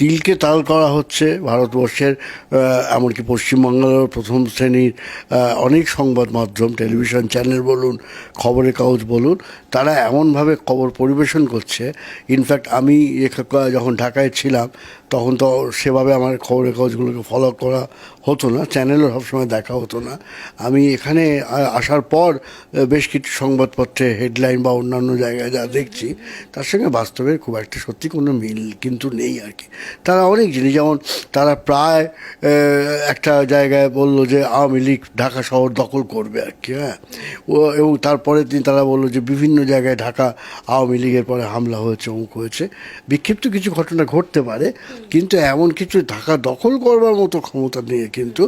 তিলকে তাল করা হচ্ছে ভারতবর্ষের এমনকি পশ্চিমবাংলার প্রথম শ্রেণির অনেক সংবাদ মাধ্যম, টেলিভিশন চ্যানেল বলুন, খবরের কাগজ বলুন, তারা এমনভাবে খবর পরিবেশন করছে। ইনফ্যাক্ট আমি যখন ঢাকায় ছিলাম তখন তো সেভাবে আমার খবরের কাগজগুলোকে ফলো করা হতো না চ্যানেলও সবসময় দেখা হতো না। আমি এখানে আসার পর বেশ কিছু সংবাদপত্রে হেডলাইন বা অন্যান্য জায়গায় যা দেখছি, তার সঙ্গে বাস্তবের খুব একটা সত্যি কোনো মিল কিন্তু নেই আর কি। তারা অনেক জিনিস, যেমন তারা প্রায় একটা জায়গায় বলল যে আওয়ামী লীগ ঢাকা শহর দখল করবে আর কি হ্যাঁ। ও, এবং তারপরের দিন তারা বলল যে বিভিন্ন জায়গায় ঢাকা আওয়ামী লীগের পরে হামলা হয়েছে, অমুক হয়েছে। বিক্ষিপ্ত কিছু ঘটনা ঘটতে পারে কিন্তু এমন কিছু ঢাকা দখল করবার মতো ক্ষমতা নিয়ে কিন্তু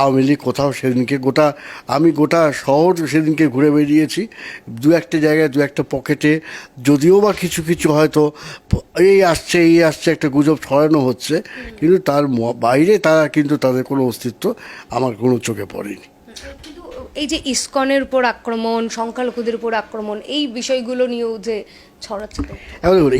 আওয়ামী লীগ কোথাও সেদিনকে গোটা, আমি গোটা শহর সেদিনকে ঘুরে বেরিয়েছি দু একটা জায়গায়, দু একটা পকেটে, যদিও বা কিছু কিছু হয়তো এই আসছে এই আসছে, একটা গুজব ছড়ানো হচ্ছে, কিন্তু তার বাইরে তারা কিন্তু তাদের কোনো অস্তিত্ব আমার কোনো চোখে পড়েনি। এই যে ইস্কনের উপর আক্রমণ, সংখ্যালঘুদের উপর আক্রমণ, এই বিষয়গুলো নিয়েও যে ছড়াচ্ছে।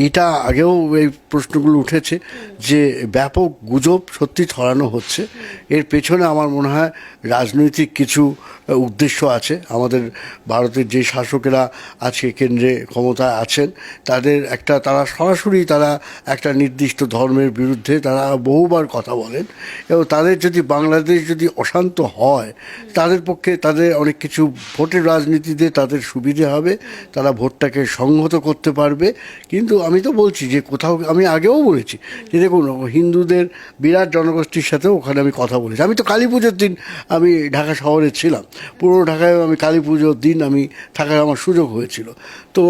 এটা আগেও এই প্রশ্নগুলো উঠেছে যে ব্যাপক গুজব সত্যি ছড়ানো হচ্ছে। এর পেছনে আমার মনে হয় রাজনৈতিক কিছু উদ্দেশ্য আছে। আমাদের ভারতের যে শাসকেরা আজকে কেন্দ্রে ক্ষমতায় আছেন, তাদের একটা, তারা সরাসরি তারা একটা নির্দিষ্ট ধর্মের বিরুদ্ধে তারা বহুবার কথা বলেন। এবং তাদের যদি বাংলাদেশ যদি অশান্ত হয়, তাদের পক্ষে তাদের অনেক কিছু, ভোটের রাজনীতিতে তাদের সুবিধে হবে। তারা ভোটটাকে সংহত করতে পারবে। কিন্তু আমি তো বলছি যে কোথাও, আমি আগেও বলেছি যে দেখুন, হিন্দুদের বিরাট জনগোষ্ঠীর সাথেও ওখানে আমি কথা বলেছি। আমি তো কালী পুজোর দিন আমি ঢাকা শহরে ছিলাম। পুরো ঢাকায় আমি কালী পুজোর দিন আমি থাকার আমার সুযোগ হয়েছিল। তো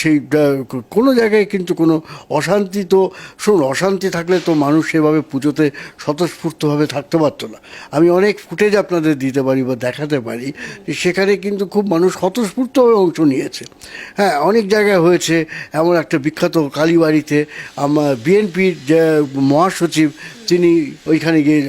সেই কোনো জায়গায় কিন্তু কোনো অশান্তি তো, শুনুন, অশান্তি থাকলে তো মানুষ সেভাবে পুজোতে স্বতঃস্ফূর্তভাবে থাকতে পারতো না। আমি অনেক ফুটেজ আপনাদের দিতে পারি বা দেখাতে পারি সেখানে কিন্তু খুব মানুষ স্বতঃস্ফূর্তভাবে অংশ নিয়েছে। হ্যাঁ অনেক জায়গায় হয়েছে এমন একটা বিখ্যাত কালীবাড়িতে। আমার বিএনপির যে মহাসচিব, তিনি ওইখানে গিয়ে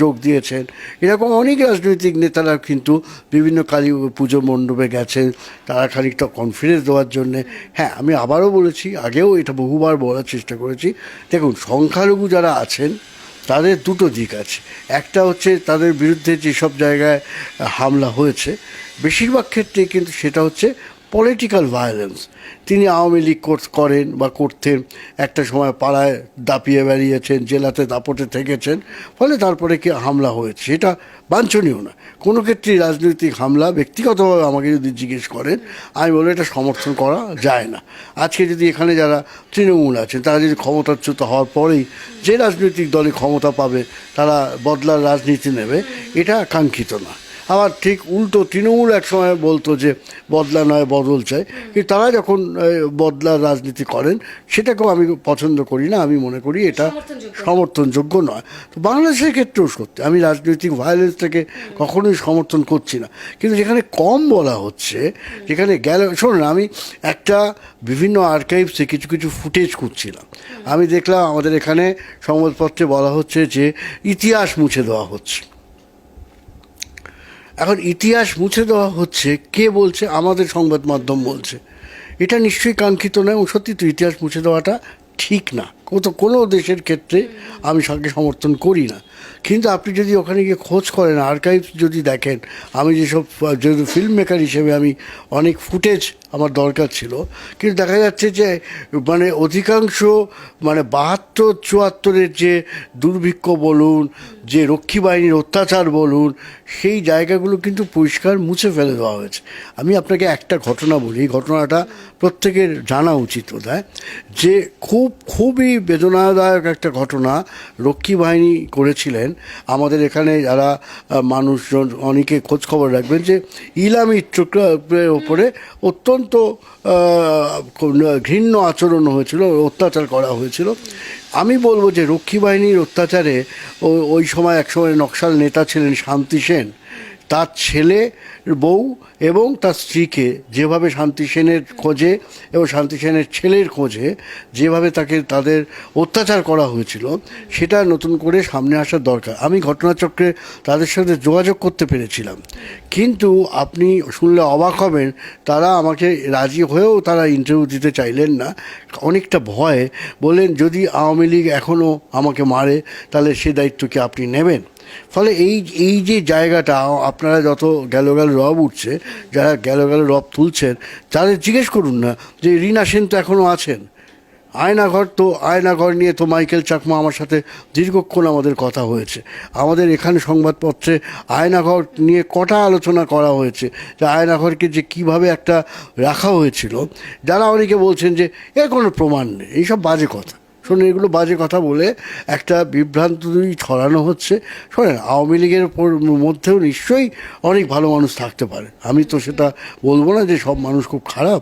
যোগ দিয়েছেন। এরকম অনেক রাজনৈতিক নেতারা কিন্তু বিভিন্ন কালী পুজো মণ্ডপে গেছেন। তারা খানিকটা কনফিডেন্স দেওয়ার জন্যে। হ্যাঁ আমি আবারও বলেছি, আগেও এটা বহুবার বলার চেষ্টা করেছি। দেখুন, সংখ্যালঘু যারা আছেন, তাদের দুটো দিক আছে। একটা হচ্ছে তাদের বিরুদ্ধে যেসব জায়গায় হামলা হয়েছে, বেশিরভাগ ক্ষেত্রে কিন্তু সেটা হচ্ছে পলিটিক্যাল ভায়োলেন্স তিনি আওয়ামী লীগ কর- করেন বা করতেন। একটা সময় পাড়ায় দাপিয়ে বেরিয়েছেন জেলাতে দাপটে থেকেছেন। ফলে তারপরে কি হামলা হয়েছে? সেটা বাঞ্ছনীয় না। কোনো ক্ষেত্রেই রাজনৈতিক হামলা ব্যক্তিগতভাবে আমাকে যদি জিজ্ঞেস করেন, আমি বলব এটা সমর্থন করা যায় না। আজকে যদি এখানে যারা তৃণমূল আছেন, তারা যদি ক্ষমতাচ্যুত হওয়ার পরেই যে রাজনৈতিক দলে ক্ষমতা পাবে, তারা বদলার রাজনীতি নেবে, এটা কাঙ্ক্ষিত না। আবার ঠিক উল্টো তৃণমূল এক সময় বলতো যে বদলা নয় বদল চাই। কিন্তু তারা যখন এ, বদলার রাজনীতি করেন সেটাকেও আমি পছন্দ করি না আমি মনে করি এটা সমর্থনযোগ্য। সমর্থনযোগ্য নয়। তো বাংলাদেশের ক্ষেত্রেও সত্যি আমি রাজনৈতিক ভায়োলেন্সটাকে কখনোই সমর্থন করছি না। কিন্তু যেখানে কম বলা হচ্ছে যেখানে গেলে শোনুন আমি একটা বিভিন্ন আর্কাইভসে কিছু কিছু ফুটেজ খুঁজছিলাম। আমি দেখলাম আমাদের এখানে সংবাদপত্রে বলা হচ্ছে যে ইতিহাস মুছে দেওয়া হচ্ছে। এখন ইতিহাস মুছে দেওয়া হচ্ছে, কে বলছে? আমাদের সংবাদ মাধ্যম বলছে। এটা নিশ্চয়ই কাঙ্ক্ষিত নয় এবং সত্যি তো ইতিহাস মুছে দেওয়াটা ঠিক না। কোথাও কোনো দেশের ক্ষেত্রে আমি সঙ্গে সমর্থন করি না। কিন্তু আপনি যদি ওখানে গিয়ে খোঁজ করেন আর্কাইভ যদি দেখেন, আমি যেসব, যেহেতু ফিল্ম মেকার হিসেবে আমি অনেক ফুটেজ আমার দরকার ছিল, কিন্তু দেখা যাচ্ছে যে মানে অধিকাংশ মানে বাহাত্তর, চুয়াত্তরের যে দুর্ভিক্ষ বলুন, যে রক্ষী বাহিনীর অত্যাচার বলুন, সেই জায়গাগুলো কিন্তু পরিষ্কার মুছে ফেলে দেওয়া হয়েছে। আমি আপনাকে একটা ঘটনা বলি, এই ঘটনাটা প্রত্যেকের জানা উচিত বোধহয়, যে খুব, খুবই বেদনাদায়ক একটা ঘটনা রক্ষী বাহিনী করেছিলেন। আমাদের এখানে যারা মানুষজন, অনেকে খোঁজ খবর রাখবেন যে ইলামি চক্রের ওপরে অত্যন্ত ঘৃণ্য আচরণ হয়েছিল, অত্যাচার করা হয়েছিল। আমি বলব যে রক্ষী বাহিনীর অত্যাচারে ওই সময় এক সময় নকশাল নেতা ছিলেন শান্তি সেন। তার ছেলে, বউ এবং তার স্ত্রীকে যেভাবে শান্তি সেনের খোঁজে এবং শান্তি সেনের ছেলের খোঁজে যেভাবে তাকে তাদের অত্যাচার করা হয়েছিল, সেটা নতুন করে সামনে আসার দরকার। আমি ঘটনাচক্রে তাদের সাথে যোগাযোগ করতে পেরেছিলাম। কিন্তু আপনি শুনলে অবাক হবেন, তারা আমাকে রাজি হয়েও তারা ইন্টারভিউ দিতে চাইলেন না। অনেকটা ভয়ে বললেন, যদি আওয়ামী লীগ এখনও আমাকে মারে, তাহলে সে দায়িত্ব কি আপনি নেবেন? ফলে এই এই যে জায়গাটা, আপনারা যত গেল গেল রব উঠছে, যারা গেল গেল রব তুলছেন, তাদের জিজ্ঞেস করুন না যে রীনা সেন তো এখনও আছেন। আয়নাঘর তো, আয়নাঘর নিয়ে তো মাইকেল চাকমা আমার সাথে দীর্ঘক্ষণ আমাদের কথা হয়েছে। আমাদের এখানে সংবাদপত্রে আয়নাঘর নিয়ে কটা আলোচনা করা হয়েছে, যে আয়নাঘরকে যে কীভাবে একটা রাখা হয়েছিল। যারা অনেকে বলছেন যে এর কোনো প্রমাণ নেই, এইসব বাজে কথা। শোনেন, এগুলো বাজে কথা বলে একটা বিভ্রান্তি ছড়ানো হচ্ছে। শোনেন, আওয়ামী লীগের মধ্যেও নিশ্চয়ই অনেক ভালো মানুষ থাকতে পারে। আমি তো সেটা বলব না যে সব মানুষ খুব খারাপ,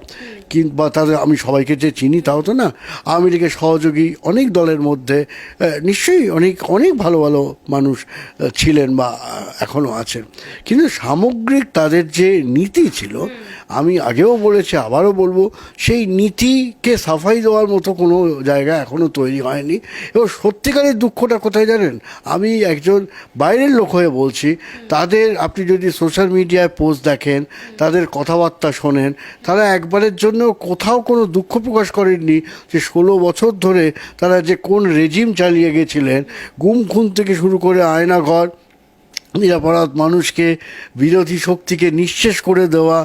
কিংবা তাদের, আমি সবাইকে যে চিনি তাও তো না। আওয়ামী লীগের সহযোগী অনেক দলের মধ্যে নিশ্চয়ই অনেক অনেক ভালো ভালো মানুষ ছিলেন বা এখনও আছেন। কিন্তু সামগ্রিক তাদের যে নীতি ছিল, আমি আগেও বলেছি, আবারও বলব, সেই নীতিকে সাফাই দেওয়ার মতো কোনো জায়গা এখনও তৈরি হয়নি। এবং সত্যিকারের দুঃখটা কোথায় জানেন? আমি একজন বাইরের লোক হয়ে বলছি, তাদের আপনি যদি সোশ্যাল মিডিয়ায় পোস্ট দেখেন, তাদের কথাবার্তা শোনেন, তারা একবারের জন্য কোথাও কোনো দুঃখ প্রকাশ করেননি যে ষোলো বছর ধরে তারা যে কোন রেজিম চালিয়ে গেছিলেন, গুম খুন থেকে শুরু করে আয়নাঘর নিরাপরাধ মানুষকে, বিরোধী শক্তিকে নিঃশেষ করে দেওয়া,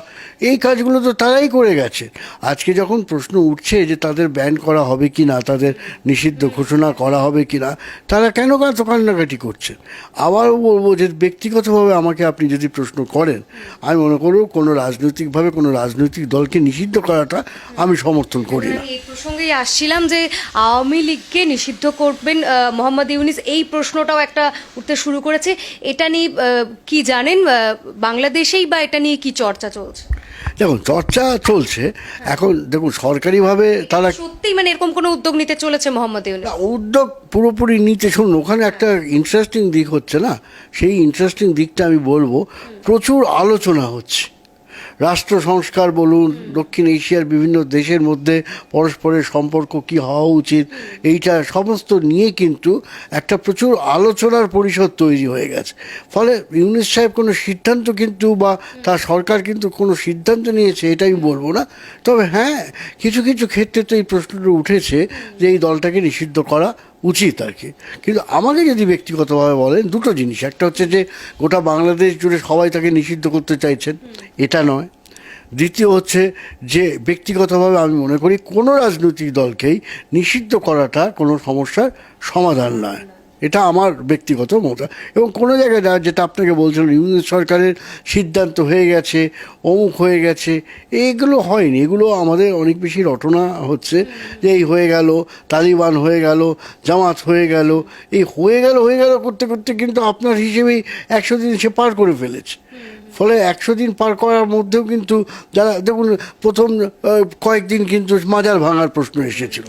এই কাজগুলো তো তারাই করে গেছে। আজকে যখন প্রশ্ন উঠছে যে তাদের ব্যান করা হবে কি না তাদের নিষিদ্ধ ঘোষণা করা হবে কি না তারা কেন এত কান্নাকাটি করছেন আবারও বলব যে ব্যক্তিগতভাবে আমাকে আপনি যদি প্রশ্ন করেন, আমি মনে করব কোনো রাজনৈতিকভাবে কোনো রাজনৈতিক দলকে নিষিদ্ধ করাটা আমি সমর্থন করি না। এই প্রসঙ্গেই আসছিলাম যে আওয়ামী লীগকে নিষিদ্ধ করবেন মোহাম্মদ ইউনিস, এই প্রশ্নটাও একটা উঠতে শুরু করেছে। এটা নিয়ে কি জানেন বাংলাদেশেই বা এটা নিয়ে কি চর্চা চলছে? দেখুন চর্চা চলছে। এখন দেখুন সরকারিভাবে তারা সত্যি? মানে এরকম কোনো উদ্যোগ নিতে চলেছে মোহাম্মদ ইউনিস? উদ্যোগ পুরোপুরি নিতে শুনুন ওখানে একটা ইন্টারেস্টিং দিক হচ্ছে না? সেই ইন্টারেস্টিং দিকটা আমি বলব। প্রচুর আলোচনা হচ্ছে। রাষ্ট্র সংস্কার বলুন, দক্ষিণ এশিয়ার বিভিন্ন দেশের মধ্যে পরস্পরের সম্পর্ক কি হওয়া উচিত, এইটা সমস্ত নিয়ে কিন্তু একটা প্রচুর আলোচনার পরিষদ তৈরি হয়ে গেছে। ফলে ইউনিস সাহেব কোনো সিদ্ধান্ত কিন্তু বা তার সরকার কিন্তু কোনো সিদ্ধান্ত নিয়েছে, এটা আমি বলব না। তবে হ্যাঁ কিছু কিছু ক্ষেত্রে তো এই প্রশ্নটা উঠেছে যে এই দলটাকে নিষিদ্ধ করা উচিত আর কি। কিন্তু আমাকে যদি ব্যক্তিগতভাবে বলেন, দুটো জিনিস। একটা হচ্ছে যে, গোটা বাংলাদেশ জুড়ে সবাই তাকে নিষিদ্ধ করতে চাইছেন, এটা নয়। দ্বিতীয় হচ্ছে যে, ব্যক্তিগতভাবে আমি মনে করি, কোনো রাজনৈতিক দলকেই নিষিদ্ধ করাটা কোনো সমস্যার সমাধান নয়। এটা আমার ব্যক্তিগত মত। এবং কোনো জায়গায় যা যেটা আপনাকে বলছিলাম, ইউনিয়ন সরকারের সিদ্ধান্ত হয়ে গেছে, অমুক হয়ে গেছে, এগুলো হয়নি। এগুলো আমাদের অনেক বেশি রটনা হচ্ছে যে এই হয়ে গেল, তালিবান হয়ে গেল, জামাত হয়ে গেল। এই হয়ে গেল হয়ে গেল করতে করতে কিন্তু আপনার হিসেবেই একশো দিন সে পার করে ফেলেছে। ফলে একশো দিন পার করার মধ্যেও কিন্তু যারা, দেখুন, প্রথম কয়েকদিন কিন্তু মাজার ভাঙার প্রশ্ন এসেছিল।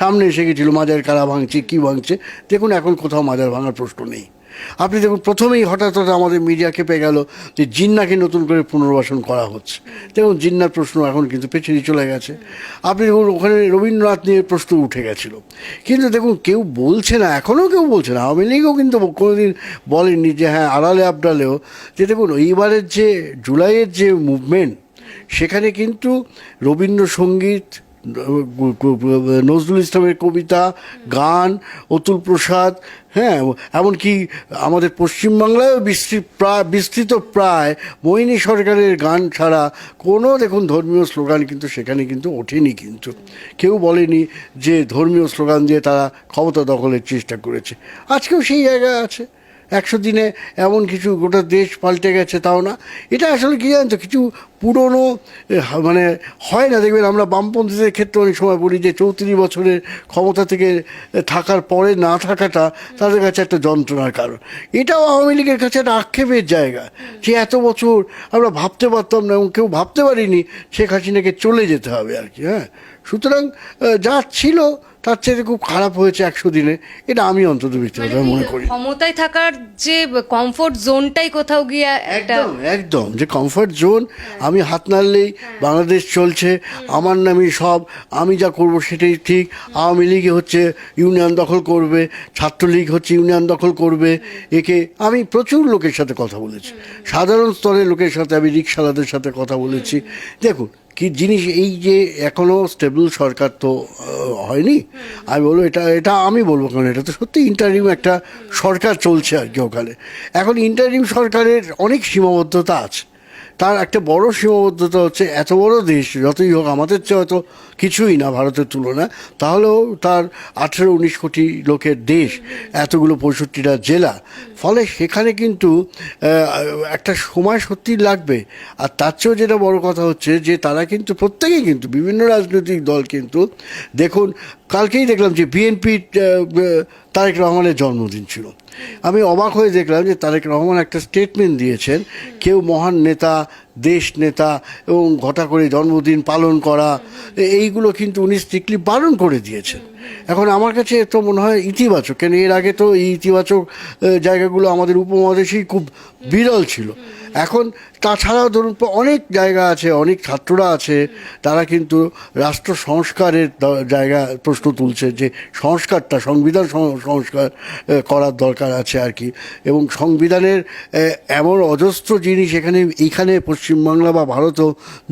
সামনে এসে গেছিল, মাজার কারা ভাঙছে, কী ভাঙছে? দেখুন, এখন কোথাও মাজার ভাঙার প্রশ্ন নেই। আপনি দেখুন, প্রথমেই হঠাৎ হঠাৎ আমাদের মিডিয়া কেঁপে গেল যে জিন্নাকে নতুন করে পুনর্বাসন করা হচ্ছে। দেখুন, জিন্নার প্রশ্ন এখন কিন্তু পেছনে চলে গেছে। আপনি দেখুন, ওখানে রবীন্দ্রনাথ নিয়ে প্রশ্ন উঠে গেছিল। কিন্তু দেখুন, কেউ বলছে না এখনও কেউ বলছে না, আওয়ামী লীগও কিন্তু কোনোদিন বলেননি যে হ্যাঁ আড়ালে আবডালেও। যে দেখুন, এইবারের যে জুলাইয়ের যে মুভমেন্ট সেখানে কিন্তু রবীন্দ্রসঙ্গীত নজরুল ইসলামের কবিতা, গান, অতুল প্রসাদ হ্যাঁ এমনকি আমাদের পশ্চিমবাংলায়ও বিস্তৃত প্রায় বিস্তৃত প্রায় মোহিনী সরকারের গান ছাড়া কোনো দেখুন ধর্মীয় স্লোগান কিন্তু সেখানে কিন্তু ওঠেনি কিন্তু। কেউ বলেনি যে ধর্মীয় স্লোগান দিয়ে তারা ক্ষমতা দখলের চেষ্টা করেছে। আজকেও সেই জায়গায় আছে। একশো দিনে এমন কিছু গোটা দেশ পাল্টে গেছে, তাও না। এটা আসলে কী জানতো কিছু পুরনো মানে হয় না। দেখবেন আমরা বামপন্থীদের ক্ষেত্রে অনেক সময় বলি যে চৌত্রিশ বছরের ক্ষমতা থেকে থাকার পরে না থাকাটা তাদের কাছে একটা যন্ত্রণার কারণ। এটাও আওয়ামী লীগের কাছে একটা আক্ষেপের জায়গা যে এত বছর আমরা ভাবতে পারতাম না এবং কেউ ভাবতে পারিনি শেখ হাসিনাকে চলে যেতে হবে আর কি হ্যাঁ। সুতরাং যা ছিল তার চেয়ে খুব খারাপ হয়েছে একশো দিনে। এটা আমি অন্তত ব্যক্তিগত মনে করি ক্ষমতায় থাকার যে কমফোর্ট জোনটাই কোথাও গিয়ে একটা একদম একদম। যে কমফোর্ট জোন আমি হাত নাড়লেই বাংলাদেশ চলছে আমার নামই সব আমি যা করব সেটাই ঠিক। আওয়ামী লীগ হচ্ছে ইউনিয়ন দখল করবে ছাত্রলীগ হচ্ছে ইউনিয়ন দখল করবে। একে আমি প্রচুর লোকের সাথে কথা বলেছি। সাধারণ স্তরের লোকের সাথে আমি রিক্সালাদের সাথে কথা বলেছি। দেখুন কি জিনিস এই যে এখনও স্টেবল সরকার তো হয়নি? আমি বলব এটা এটা আমি বলব কারণ এটা তো সত্যি ইন্টারিম একটা সরকার চলছে আর কি ওখানে। এখন ইন্টারিম সরকারের অনেক সীমাবদ্ধতা আছে। তার একটা বড় সীমাবদ্ধতা হচ্ছে এত বড় দেশ, যতই হোক, আমাদের চেয়ে হয়তো কিছুই না ভারতের তুলনায়। তাহলেও তার আঠেরো, উনিশ কোটি লোকের দেশ, এতগুলো পঁয়ষট্টিটা জেলা। ফলে সেখানে কিন্তু একটা সময় সত্যি লাগবে। আর তার চেয়েও যেটা বড় কথা হচ্ছে যে, তারা কিন্তু প্রত্যেকেই কিন্তু, বিভিন্ন রাজনৈতিক দল কিন্তু, দেখুন, কালকেই দেখলাম যে বিএনপি তারেক রহমানের জন্মদিন ছিল। আমি অবাক হয়ে দেখলাম যে তারেক রহমান একটা স্টেটমেন্ট দিয়েছেন, কেউ মহান নেতা, দেশ নেতা এবং ঘটা করে জন্মদিন পালন করা এইগুলো কিন্তু উনি স্ট্রিক্টলি বারণ করে দিয়েছেন। এখন আমার কাছে তো মনে হয় ইতিবাচক, কেন এর আগে তো এই ইতিবাচক জায়গাগুলো আমাদের উপমহাদেশেই খুব বিরল ছিল। এখন তাছাড়াও ধরুন, অনেক জায়গা আছে, অনেক ছাত্ররা আছে, তারা কিন্তু রাষ্ট্র সংস্কারের জায়গা প্রশ্ন তুলছে যে সংস্কারটা, সংবিধান সংস্কার করার দরকার আছে আর কি। এবং সংবিধানের এমন অজস্র জিনিস এখানে এইখানে পশ্চিমবাংলা বা ভারতও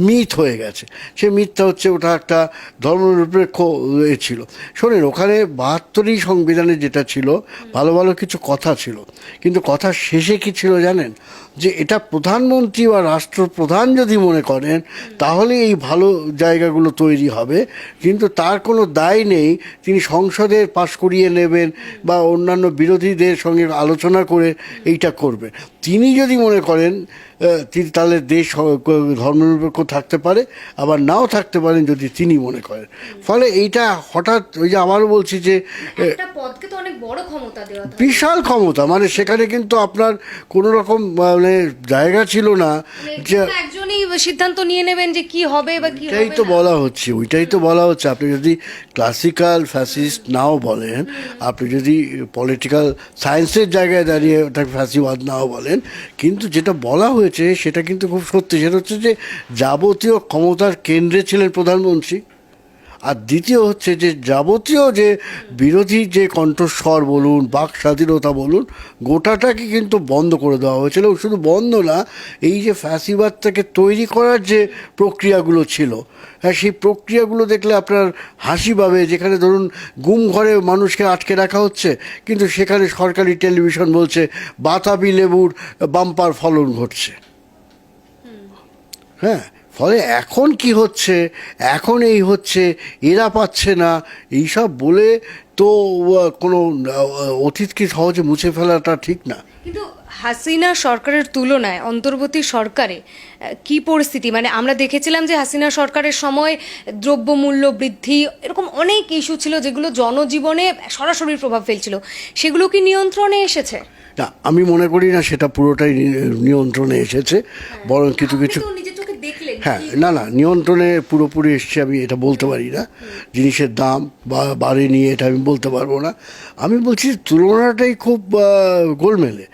মিথ হয়ে গেছে। সে মিথটা হচ্ছে ওটা একটা ধর্মনিরপেক্ষ ছিল। শোনেন, ওখানে বাহাত্তরই সংবিধানে যেটা ছিল, ভালো ভালো কিছু কথা ছিল। কিন্তু কথার শেষে কি ছিল জানেন? যে এটা প্রধানমন্ত্রী বা রাষ্ট্রপ্রধান যদি মনে করেন তাহলে এই ভালো জায়গাগুলো তৈরি হবে। কিন্তু তার কোনো দায় নেই, তিনি সংসদে পাশ করিয়ে নেবেন বা অন্যান্য বিরোধীদের সঙ্গে আলোচনা করে এইটা করবে তিনি যদি মনে করেন তিনি তাহলে দেশ ধর্মনিরপেক্ষ থাকতে পারে আবার নাও থাকতে পারেন যদি তিনি মনে করেন। ফলে এইটা হঠাৎ ওই যে আবারও বলছি যে পদকে তো অনেক বড় ক্ষমতা দেওয়া বিশাল ক্ষমতা মানে সেখানে কিন্তু আপনার কোনো রকম মানে জায়গা ছিল না যে মানে একজনই সিদ্ধান্ত নিয়ে নেবেন যে কি হবে বা কি হবে তো বলা হচ্ছে ওইটাই তো বলা হচ্ছে। আপনি যদি ক্লাসিক্যাল ফ্যাসিস্ট নাও বলেন আপনি যদি পলিটিক্যাল সায়েন্সের জায়গায় দাঁড়িয়ে ওটাকে ফ্যাসিবাদ নাও বলেন কিন্তু যেটা বলা হয়েছে সেটা কিন্তু খুব সত্যি। সেটা হচ্ছে যে যাবতীয় ক্ষমতার কেন্দ্রে ছিলেন প্রধানমন্ত্রী। আর দ্বিতীয় হচ্ছে যে যাবতীয় যে বিরোধী যে কণ্ঠস্বর বলুন বাক স্বাধীনতা বলুন গোটাটাকে কিন্তু বন্ধ করে দেওয়া হয়েছিল। শুধু বন্ধ না এই যে ফ্যাসিবাদটাকে তৈরি করার যে প্রক্রিয়াগুলো ছিল হ্যাঁ সেই প্রক্রিয়াগুলো দেখলে আপনার হাসি পাবে। যেখানে ধরুন গুম ঘরে মানুষকে আটকে রাখা হচ্ছে কিন্তু সেখানে সরকারি টেলিভিশন বলছে বাতাবি লেবুর বাম্পার ফলন ঘটছে। হ্যাঁ ফলে এখন কি হচ্ছে? এখন এই হচ্ছে এরা পাচ্ছে না। এইসব বলে তো কোনো অতীতকে সহজে মুছে ফেলাটা ঠিক না। কিন্তু হাসিনা সরকারের তুলনায় অন্তর্বর্তী সরকারে কি পরিস্থিতি? মানে আমরা দেখেছিলাম যে হাসিনা সরকারের সময় দ্রব্যমূল্য বৃদ্ধি এরকম অনেক ইস্যু ছিল যেগুলো জনজীবনে সরাসরি প্রভাব ফেলছিল। সেগুলো কি নিয়ন্ত্রণে এসেছে? না আমি মনে করি না সেটা পুরোটাই নিয়ন্ত্রণে এসেছে বরং কিছু কিছু হ্যাঁ না না নিয়ন্ত্রণে পুরোপুরি এসছে আমি এটা বলতে পারি না। জিনিসের দাম বা নিয়ে এটা আমি বলতে পারব না। আমি বলছি তুলনাটাই খুব গোলমেলে।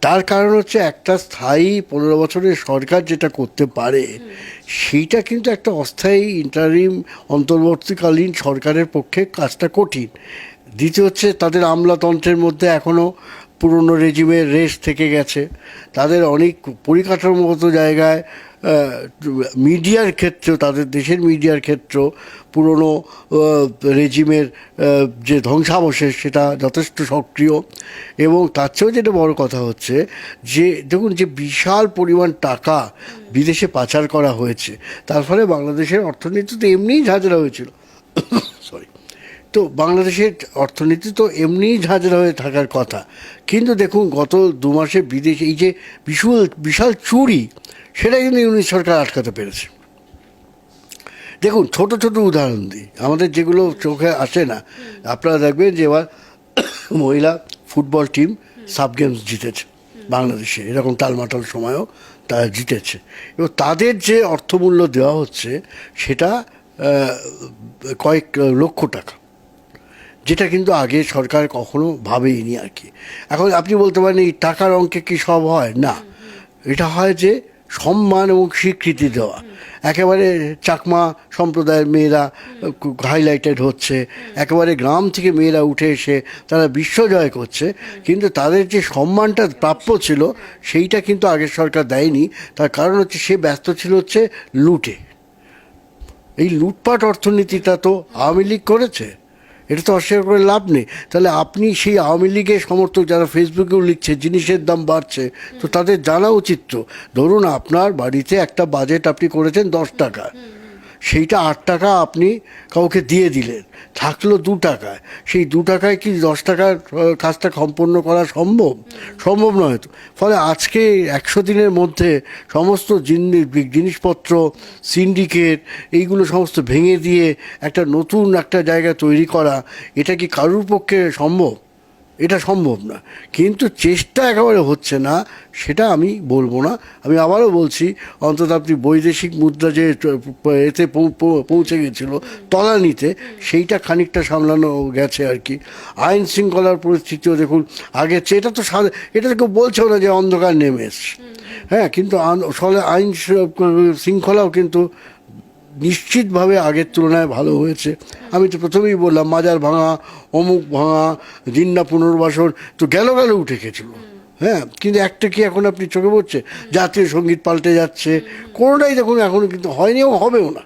তার কারণ হচ্ছে একটা স্থায়ী পনেরো বছরের সরকার যেটা করতে পারে সেইটা কিন্তু একটা অস্থায়ী ইন্টারিম অন্তর্বর্তীকালীন সরকারের পক্ষে কাজটা কঠিন। দ্বিতীয় হচ্ছে তাদের আমলাতন্ত্রের মধ্যে এখনও পুরনো রেজিমের রেস থেকে গেছে। তাদের অনেক পরিকাঠামোগত জায়গায় মিডিয়ার ক্ষেত্রেও, তাদের দেশের মিডিয়ার ক্ষেত্রেও পুরনো রেজিমের যে ধ্বংসাবশেষ, সেটা যথেষ্ট সক্রিয়। এবং তার চেয়েও যেটা বড় কথা হচ্ছে যে, দেখুন যে বিশাল পরিমাণ টাকা বিদেশে পাচার করা হয়েছে, তার ফলে বাংলাদেশের অর্থনীতি তো এমনিই ঝাঁঝরা হয়েছিল। সরি তো বাংলাদেশের অর্থনীতি তো এমনিই ঝাঁঝরা হয়ে থাকার কথা। কিন্তু দেখুন, গত দু মাসে বিদেশে, এই যে বিশাল বিশাল চুরি সেটা কিন্তু ইউনিট সরকার আটকাতে পেরেছে। দেখুন, ছোট ছোট উদাহরণ দিই। আমাদের যেগুলো চোখে আসে না, আপনারা দেখবেন যে এবার মহিলা ফুটবল টিম সাব গেমস জিতেছে বাংলাদেশে। এরকম টালমাটাল সময়ও তারা জিতেছে। এবং তাদের যে অর্থমূল্য দেওয়া হচ্ছে, সেটা কয়েক লক্ষ টাকা। যেটা কিন্তু আগে সরকার কখনো ভাবেইনি আর কি। এখন আপনি বলতে পারেন, এই টাকার অঙ্কে কি সব হয়? না। এটা হয় যে সম্মান এবং স্বীকৃতি দেওয়া। একেবারে চাকমা সম্প্রদায়ের মেয়েরা হাইলাইটেড হচ্ছে। একেবারে গ্রাম থেকে মেয়েরা উঠে এসে তারা বিশ্বজয় করছে। কিন্তু তাদের যে সম্মানটা প্রাপ্য ছিল, সেইটা কিন্তু আগের সরকার দেয়নি। তার কারণ হচ্ছে সে ব্যস্ত ছিল হচ্ছে লুটে। এই লুটপাট অর্থনীতিটা তো আওয়ামী লীগ করেছে। এটা তো অস্বীকার করে লাভ নেই। তাহলে আপনি সেই আওয়ামী লীগের সমর্থক যারা ফেসবুকেও লিখছে, জিনিসের দাম বাড়ছে, তো তাদের জানা উচিত তো। ধরুন আপনার বাড়িতে একটা বাজেট আপনি করেছেন দশ টাকা। সেইটা আট টাকা আপনি কাউকে দিয়ে দিলেন। থাকল দু টাকায়। সেই দু টাকায় কি দশ টাকার কাজটা সম্পন্ন করা সম্ভব? সম্ভব নয় তো। ফলে আজকে একশো দিনের মধ্যে সমস্ত জিনিসপত্র, সিন্ডিকেট, এইগুলো সমস্ত ভেঙে দিয়ে একটা নতুন একটা জায়গা তৈরি করা, এটা কি কারুর পক্ষে সম্ভব? এটা সম্ভব না। কিন্তু চেষ্টা একেবারে হচ্ছে না সেটা আমি বলব না। আমি আবারও বলছি অন্তত আপনি বৈদেশিক মুদ্রা যে এতে পৌঁছে গেছিল তলানিতে সেইটা খানিকটা সামলানো গেছে আর কি। আইন শৃঙ্খলার পরিস্থিতিও দেখুন আগে চেয়ে এটা তো এটা তো কেউ বলছেও না যে অন্ধকার নেমে এসছে। হ্যাঁ কিন্তু ফলে আইন শৃঙ্খলাও কিন্তু নিশ্চিতভাবে আগের তুলনায় ভালো হয়েছে। আমি তো প্রথমেই বললাম, মাজার ভাঙা, অমুক ভাঙা, জিন্না পুনর্বাসন, তো গেল গেল উঠে গেছিল। হ্যাঁ কিন্তু একটা কি এখন আপনি চোখে পড়ছে? জাতীয় সংগীত পাল্টে যাচ্ছে। কোনোটাই দেখুন এখনও কিন্তু হয়নি এবং হবেও না।